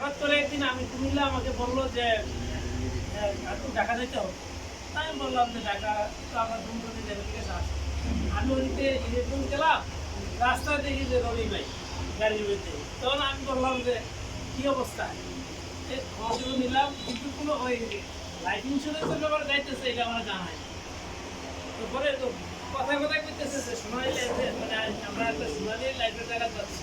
হঠাৎ করে একদিন আমি কুমিল্লা আমাকে বলল যে ঢাকা যেতে হবে আমি বললাম যে ঢাকা তো আমার করে যাবে আছে আমি ওদিকে ইলেকট্রন গেলাম রাস্তায় দেখি যে রবি ভাই গাড়ির ভিতরে তখন আমি বললাম যে, কি অবস্থা? এ খবর নিলাম কিন্তু কোনো ওই লাইফ ইন্স্যুরেন্সের ব্যাপারে যাইতেছে, এটা আমার জানা তারপরে তো কথা কথা করতেছে যে সোনালি লাইফে মানে আমরা একটা সোনালি লাইফের জায়গা যাচ্ছি।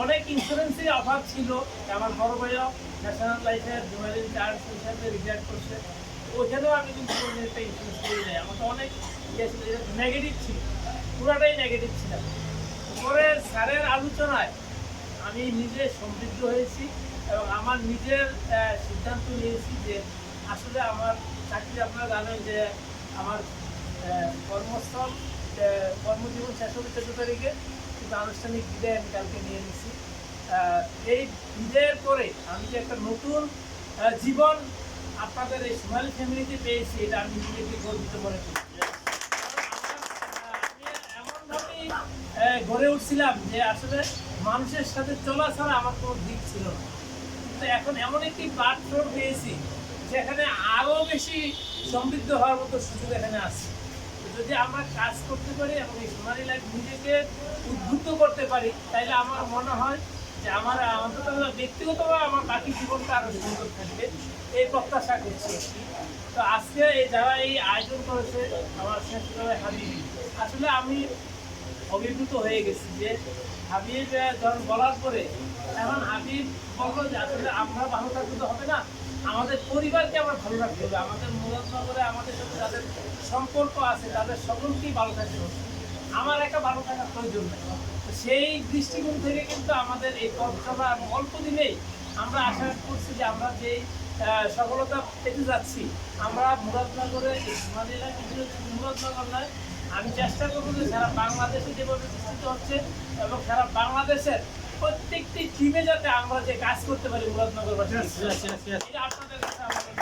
অনেক ইন্স্যুরেন্সের অভাব ছিল। আমার বড় ভাইও ন্যাশনাল লাইফের দু হাজার চার হিসাবে রিটায়ার করছে। ওখানেও আমি কিন্তু কোনো একটা ইন্স্যুরেন্স করি নাই। আমার তো অনেক ইয়ে নেগেটিভ ছিল। পুরাটাই নেগেটিভ ছিলাম পরে স্যারের আলোচনায় আমি নিজে সমৃদ্ধ হয়েছি এবং আমার নিজের সিদ্ধান্ত নিয়েছি যে আসলে আমার চাকরি আপনারা জানেন যে আমার কর্মস্থল কর্মজীবন শেষ হবে চোদ্দ তারিখে। কিন্তু আনুষ্ঠানিক বিদায় আমি কালকে নিয়ে আহ, এই বিদায়ের পরে আমি যে একটা নতুন জীবন আপনাদের এই সোনালি ফ্যামিলিতে পেয়েছি এটা আমি নিজেকে গর্বিত করি। এমনভাবেই গড়ে উঠছিলাম যে আসলে মানুষের সাথে চলা ছাড়া আমার কোনো দিক ছিল না। কিন্তু এখন এমন একটি প্ল্যাটফর্ম পেয়েছি যেখানে আরও বেশি সমৃদ্ধ হওয়ার মতো সুযোগ এখানে আছে। যদি আমরা কাজ করতে পারি এবং এই লাইফ নিজেকে উদ্বুদ্ধ করতে পারি তাহলে আমার মনে হয় যে আমার অন্তত ব্যক্তিগতভাবে আমার বাকি জীবনটা আরও সুন্দর থাকবে। এই প্রত্যাশা করছি তো আজকে এই যারা এই আয়োজন করেছে, আমার শেষ করে হাবিবি। আসলে আমি অভিভূত হয়ে গেছি যে হাবিব যখন বলার পরে এখন হাবিব বলল যে আসলে আমরা ভালো থাকতে হবে না। আমাদের পরিবারকে আমরা ভালো রাখতে হবে। আমাদের মুরাদনগরে আমাদের সাথে যাদের সম্পর্ক আছে, তাদের সকলকেই ভালো থাকতে হবে। আমার একা ভালো থাকার প্রয়োজন নেই। সেই দৃষ্টিকোণ থেকে কিন্তু আমাদের এই পথ চলা এবং অল্প দিনেই আমরা আশা করছি যে আমরা যেই সফলতা পেতে যাচ্ছি, আমরা মুরাদনগরে মুরাদনগর নয়, আমি চেষ্টা করব যে সারা বাংলাদেশে যেভাবে বিস্তৃত হচ্ছে এবং সারা বাংলাদেশের প্রত্যেকটি টিমে যাতে আমরা যে কাজ করতে পারি মুরাদনগরবাসী এটা আপনাদের কাছে আমাদের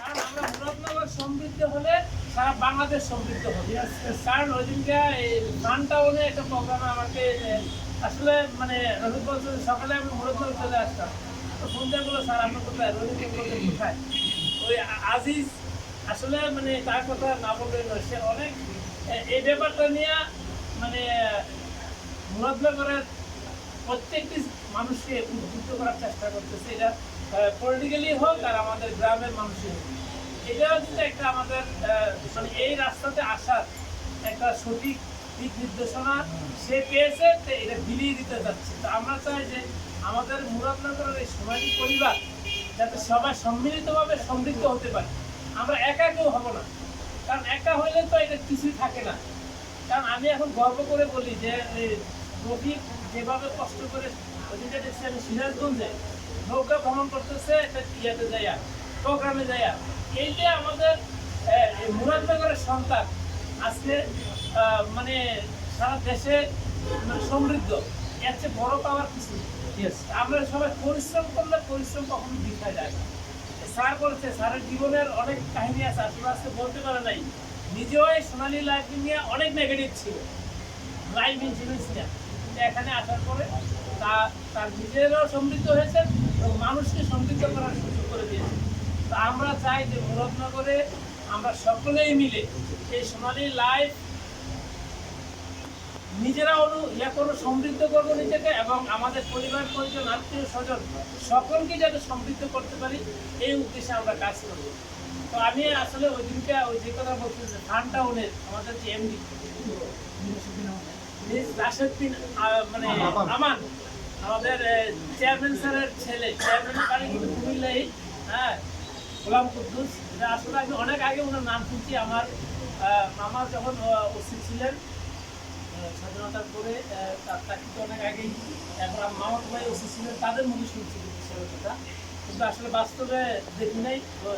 কারণ আমরা মুরাদনগর সমৃদ্ধ হলে সারা বাংলাদেশ সমৃদ্ধ হবে। কারণ ওই দিনকে এই টাউনে একটা প্রোগ্রামে আমাকে আসলে মানে রবি বলছে সকালে আমি মুরাদনগর চলে আসতাম। তো ফোন বলো স্যার আপনার কোথায় রবি কোথায়? ওই আজিজ আসলে মানে তার কথা না বললে সে অনেক এই ব্যাপারটা নিয়ে মানে মুরাদনগরের প্রত্যেকটি মানুষকে উদ্বুদ্ধ করার চেষ্টা করতেছে। এটা পলিটিক্যালি হোক আর আমাদের গ্রামের মানুষই হোক। এটাও কিন্তু একটা আমাদের মানে এই রাস্তাতে আসার একটা সঠিক দিক নির্দেশনা। সে পেয়েছে এটা বিলিয়ে দিতে যাচ্ছে। তো আমরা চাই যে আমাদের মুরাদনগরের এই সোনালী পরিবার যাতে সবাই সম্মিলিতভাবে সমৃদ্ধ হতে পারে। আমরা একা কেউ হব না। কারণ একা হইলে তো এটা কিছুই থাকে না। কারণ আমি এখন গর্ব করে বলি যে রফিক যেভাবে কষ্ট করে ওদিকে দেখছি আমি সিরাজগঞ্জে নৌকা ভ্রমণ করতেছে একটা ইয়েতে যাইয়া প্রোগ্রামে যাইয়া। এইটা আমাদের আহ, এই মুরাদনগরের সন্তান আজকে মানে সারা দেশে মানে সমৃদ্ধ এর চেয়ে বড় পাওয়ার কিছু। আমরা সবাই পরিশ্রম করলে পরিশ্রম কখনো বৃথা যায় না। স্যার বলছে স্যারের জীবনের অনেক কাহিনী আছে আসলে আজকে বলতে পারে নাই। নিজেও এই সোনালী লাইফ নিয়ে অনেক নেগেটিভ ছিল। লাইফ ইন্স্যুরেন্স নিয়ে এখানে আসার পরে তা, তার নিজেরও সমৃদ্ধ হয়েছে এবং মানুষকে সমৃদ্ধ করার সুযোগ করে দিয়েছে। তা আমরা চাই যে মুরাদনগরে আমরা সকলেই মিলে এই সোনালী লাইফ নিজেরা অনু, ইয়া করব সমৃদ্ধ করব নিজেকে এবং আমাদের পরিবার, পরিজন, আত্মীয় স্বজন সকলকে যাতে সমৃদ্ধ করতে পারি, এই উদ্দেশ্যে আমরা কাজ করব। তো আমি আসলে ওই দিনকে ওই যে কথা বলছি যে ফান টাউনের আমাদের যে এমডি রাশেদ্দিন মানে আমান। আমাদের চেয়ারম্যান স্যারের ছেলে চেয়ারম্যানের বাড়ি কিন্তু কুমিল্লাই হ্যাঁ গোলাম কুদ্দুস। আসলে আমি অনেক আগে ওনার নাম শুনছি। আমার মামা যখন ওসি ছিলেন স্বাধীনতার পরে তার চাকরিতে অনেক আগেই এখন আমার মামাতো ভাই ওসি ছিলেন তাদের মুখে শুনছি কিন্তু কথা কিন্তু আসলে বাস্তবে দেখি নাই ও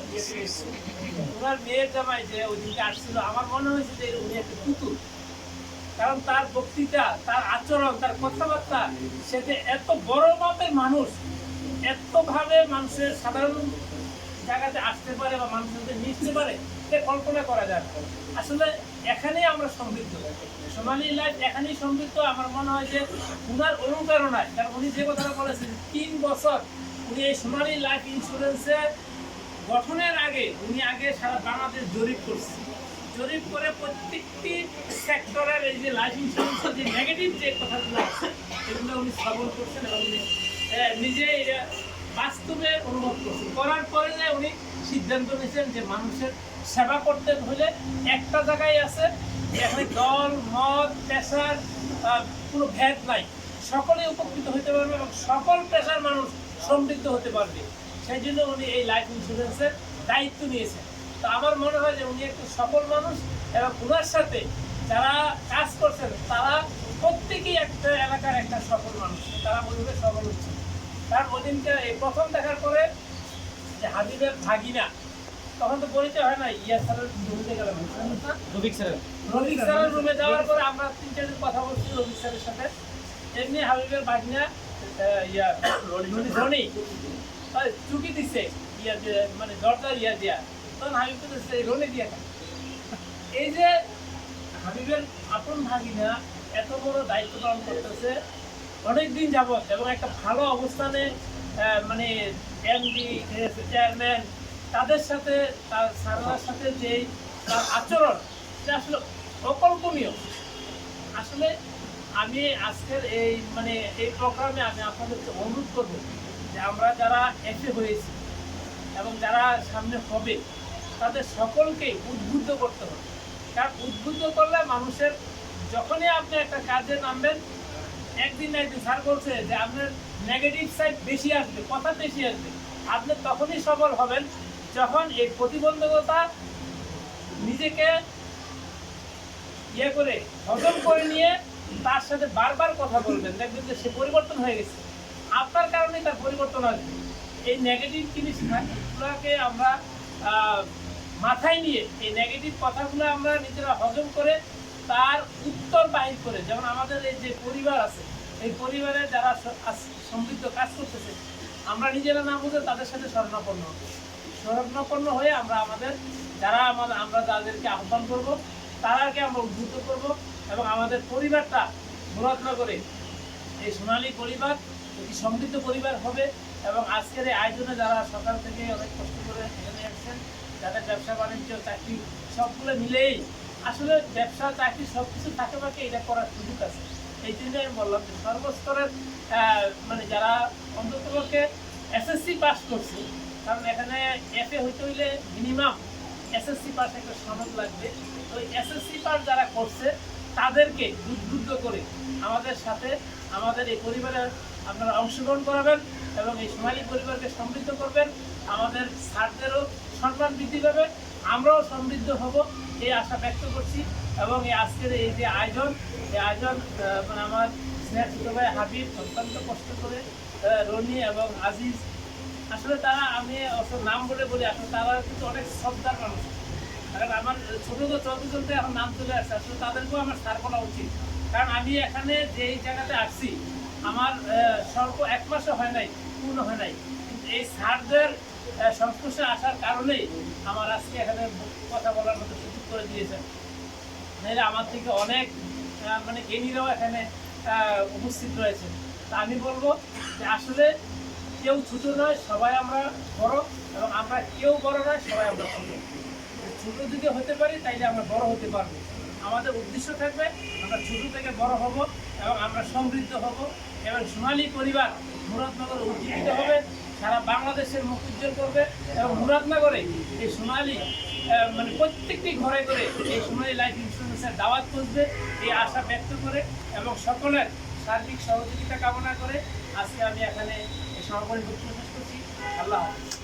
ওনার মেয়ের জামাই যে ওই দিনকে আসছিল আমার মনে হয়েছে যে উনি একটা পুতুল। কারণ তার বক্তৃতা, তার আচরণ, তার কথাবার্তা, সে যে এত বড় মাপের মানুষ, এতভাবে মানুষের সাধারণ জায়গাতে আসতে পারে বা মানুষের সাথে মিশতে পারে, সে কল্পনা করা যায়। আসলে এখানেই আমরা সমৃদ্ধ। সোনালী লাইফ এখানেই সমৃদ্ধ। আমার মনে হয় যে উনার অনুপ্রেরণায়, কারণ উনি যে কথাটা বলেছেন, তিন বছর উনি এই সোনালী লাইফ ইন্স্যুরেন্সে গঠনের আগে উনি আগে সারা বাংলাদেশ জরিপ করছেন জরিপ করে প্রত্যেকটি সেক্টরের এই যে লাইফ ইন্স্যুরেন্সের যে নেগেটিভ যে কথাগুলো আছে, এগুলো উনি শ্রবণ করছেন এবং উনি নিজে বাস্তবে অনুভব করছেন। করার পরে যে উনি সিদ্ধান্ত নিয়েছেন যে মানুষের সেবা করতে হলে একটা জায়গায় আছে এখানে দল, মত, পেশার কোনো ভেদ নাই। সকলে উপকৃত হতে পারবে এবং সকল পেশার মানুষ সমৃদ্ধ হতে পারবে। সেই জন্য উনি এই লাইফ ইন্স্যুরেন্সের দায়িত্ব নিয়েছেন। তো আমার মনে হয় যে উনি একটু সফল মানুষ এবং ওনার সাথে যারা কাজ করছেন তারা প্রত্যেকেই একটা এলাকার একটা সফল মানুষ। তারা বলবে সফল হচ্ছে। তার ওদিনকে এই প্রথম দেখার পরে যে হাবিবের ভাগিনা তখন তো পরিচয় হয় না ইয়া স্যারের জমিতে গেলাম রবিক স্যার রবিক স্যারের রুমে যাওয়ার পরে আমরা তিন চারজন কথা বলছি রবিক স্যারের সাথে। এমনি হাবিবের ভাগিনা ইয়া রনি। চুকি দিছে ইয়া যে মানে দরজার ইয়া দিয়া। তখন হাবিব দিছে রনি দিয়া খায়। এই যে হাবিবের আপন ভাগিনা এত বড় দায়িত্ব পালন করতেছে, অনেক দিন যাবত এবং একটা ভালো অবস্থানে মানে এমডি চেয়ারম্যান তাদের সাথে, তার সারদার সাথে যে তার আচরণ, এটা আসলে অকল্পনীয় আসলে আমি আজকের এই মানে এই প্রোগ্রামে আমি আপনাদেরকে অনুরোধ করব যে আমরা যারা এসে হয়েছি এবং যারা সামনে হবে তাদের সকলকে উদ্বুদ্ধ করতে হবে। কারণ উদ্বুদ্ধ করলে মানুষের যখনই আপনি একটা কাজে নামবেন, একদিন না একদিন স্যার বলছে যে আপনার নেগেটিভ সাইড বেশি আসবে, কথা বেশি আসবে। আপনি তখনই সফল হবেন যখন এই প্রতিবন্ধকতা নিজেকে ইয়ে করে, হজম করে নিয়ে তার সাথে বারবার কথা বলবেন। দেখবেন যে সে পরিবর্তন হয়ে গেছে। আপনার কারণে তার পরিবর্তন আসবে এই নেগেটিভ জিনিসগুলোকে আমরা মাথায় নিয়ে এই নেগেটিভ কথাগুলো আমরা নিজেরা হজম করে তার উত্তর বাহির করে, যেমন আমাদের এই যে পরিবার আছে, এই পরিবারে যারা সমৃদ্ধ কাজ করতেছে, আমরা নিজেরা না বুঝে তাদের সাথে স্মরণাপন্ন স্মরণাপন্ন হয়ে আমরা আমাদের, যারা আমাদের, আমরা যাদেরকে আহ্বান করব, তারাকে আমরা উদ্বুদ্ধ করব এবং আমাদের পরিবারটা মুরাদনগরে এই সোনালী পরিবার, একটি সমৃদ্ধ পরিবার হবে এবং আজকের এই আয়োজনে যারা সকাল থেকে অনেক কষ্ট করে এখানে আসছেন যাদের ব্যবসা, বাণিজ্য, চাকরি, সবগুলো মিলেই আসলে ব্যবসা, চাকরি সব কিছু থাকে বাকি এটা করার সুযোগ আছে। এই জন্য আমি বললাম যে সর্বস্তরের মানে যারা অন্ততপক্ষে এসএসসি পাস করছে, কারণ এখানে এফএ হইতে হইলে মিনিমাম এসএসসি পাস একটা সনদ লাগবে। তো এসএসসি পাস যারা করছে, তাদেরকে উদ্বুদ্ধ করে আমাদের সাথে আমাদের এই পরিবারে আপনারা অংশগ্রহণ করাবেন এবং এই সোনালী পরিবারকে সমৃদ্ধ করবেন। আমাদের স্যারদেরও সম্মান বৃদ্ধি পাবে আমরাও সমৃদ্ধ হব এই আশা ব্যক্ত করছি। এবং এই আজকের এই যে আয়োজন এই আয়োজন মানে আমার স্নেহ ছোট ভাই হাবিব অত্যন্ত কষ্ট করে রনি এবং আজিজ আসলে তারা আমি নাম বলে বলি আসলে তারা কিন্তু অনেক শ্রদ্ধার মানুষ। কারণ আমার ছোটো তো চলতে চলতে এখন নাম চলে আসছে আসলে তাদেরকেও আমার সার করা উচিত। কারণ আমি এখানে যেই জায়গাতে আসছি আমার স্বল্প এক মাসও হয় নাই পূর্ণ হয় নাই। কিন্তু এই স্যারদের আহ, সংস্পর্শে আসার কারণেই আমার আজকে এখানে কথা বলার মতো সুযোগ করে দিয়েছেন। নাহলে আমার থেকে অনেক মানে জ্ঞানীরাও এখানে উপস্থিত রয়েছে তা আমি বলব যে আসলে কেউ ছোট নয়, সবাই আমরা বড়, এবং আমরা কেউ বড় নয়, সবাই আমরা ছোট। ছোট যদি হতে পারি, তাইলে আমরা বড় হতে পারব। আমাদের উদ্দেশ্য থাকবে, আমরা ছোট থেকে বড় হব, এবং আমরা সমৃদ্ধ হব, এবং সোনালী পরিবার মুরাদনগর উজ্জীবিত হবে। সারা বাংলাদেশের মুখ উজ্জ্বল করবে এবং মুরাদনগরে এই সোনালি মানে প্রত্যেকটি ঘরে ঘরে এই সোনালি লাইফ ইন্স্যুরেন্সের দাওয়াত পৌঁছবে এই আশা ব্যক্ত করে এবং সকলের সার্বিক সহযোগিতা কামনা করে আজকে আমি এখানে এই সমাপনী বক্তব্য শেষ করছি। আল্লাহ হাফেজ।